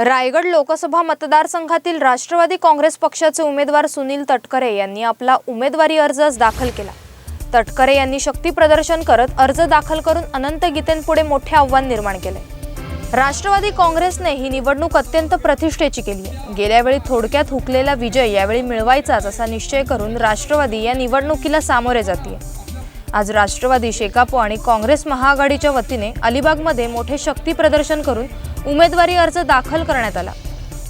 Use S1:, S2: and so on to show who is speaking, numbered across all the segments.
S1: रायगड लोकसभा मतदारसंघातील राष्ट्रवादी काँग्रेस पक्षाचे उमेदवार सुनील तटकरे यांनी आपला उमेदवारी अर्ज दाखल केला. तटकरे यांनी शक्ती प्रदर्शन करत अर्ज दाखल करून अनंत गीतेंपुढे मोठे आव्हान निर्माण केले राष्ट्रवादी काँग्रेसने ही निवडणूक अत्यंत प्रतिष्ठेची केली आहे. गेल्यावेळी थोडक्यात हुकलेला विजय यावेळी मिळवायचाच असा निश्चय करून राष्ट्रवादी या निवडणुकीला सामोरे जाते आज राष्ट्रवादी शेकापो आणि काँग्रेस महाआघाडीच्या वतीने अलिबागमध्ये मोठे शक्ती प्रदर्शन करून उमेदवारी अर्ज दाखल करण्यात आला.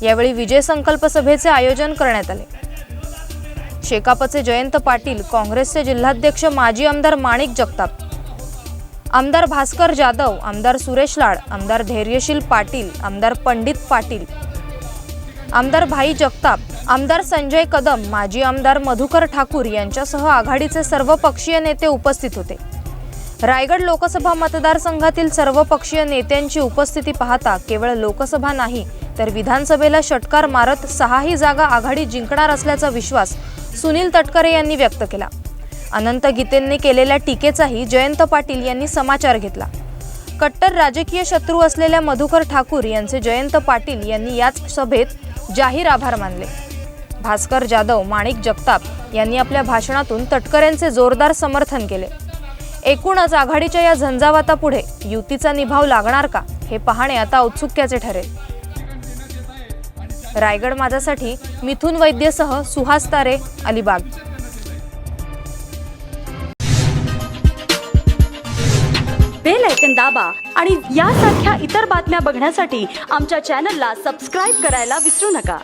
S1: यावेळी विजय संकल्प सभेचे आयोजन करण्यात आले. शेकापचे जयंत पाटील काँग्रेसचे जिल्हाध्यक्ष माजी आमदार माणिक जगताप आमदार भास्कर जाधव आमदार सुरेश लाड आमदार धैर्यशील पाटील आमदार पंडित पाटील आमदार भाई जगताप आमदार संजय कदम माजी आमदार मधुकर ठाकूर यांच्यासह आघाडीचे सर्व पक्षीय नेते उपस्थित होते. रायगड लोकसभा मतदारसंघातील सर्व पक्षीय नेत्यांची उपस्थिती पाहता केवळ लोकसभा नाही तर विधानसभेला षटकार मारत सहाही जागा आघाडी जिंकणार असल्याचा विश्वास सुनील तटकरे यांनी व्यक्त केला. अनंत गीतेंनी केलेल्या टीकेचाही जयंत पाटील यांनी समाचार घेतला. कट्टर राजकीय शत्रू असलेल्या मधुकर ठाकूर यांचे जयंत पाटील यांनी याच सभेत जाहीर आभार मानले. भास्कर जाधव माणिक जगताप यांनी आपल्या भाषणातून तटकरेंचे जोरदार समर्थन केले. एकूणच आघाडीच्या या झंझावातापुढे युतीचा निभाव लागणार का हे पाहणे आता औत्सुक्याचे ठरेल. रायगड माझ्यासाठी मिथुन वैद्यसह सुहास तारे अलिबाग.
S2: बेल ऐकन दाबा आणि यासारख्या इतर बातम्या बघण्यासाठी आमच्या चॅनलला सबस्क्राईब करायला विसरू नका.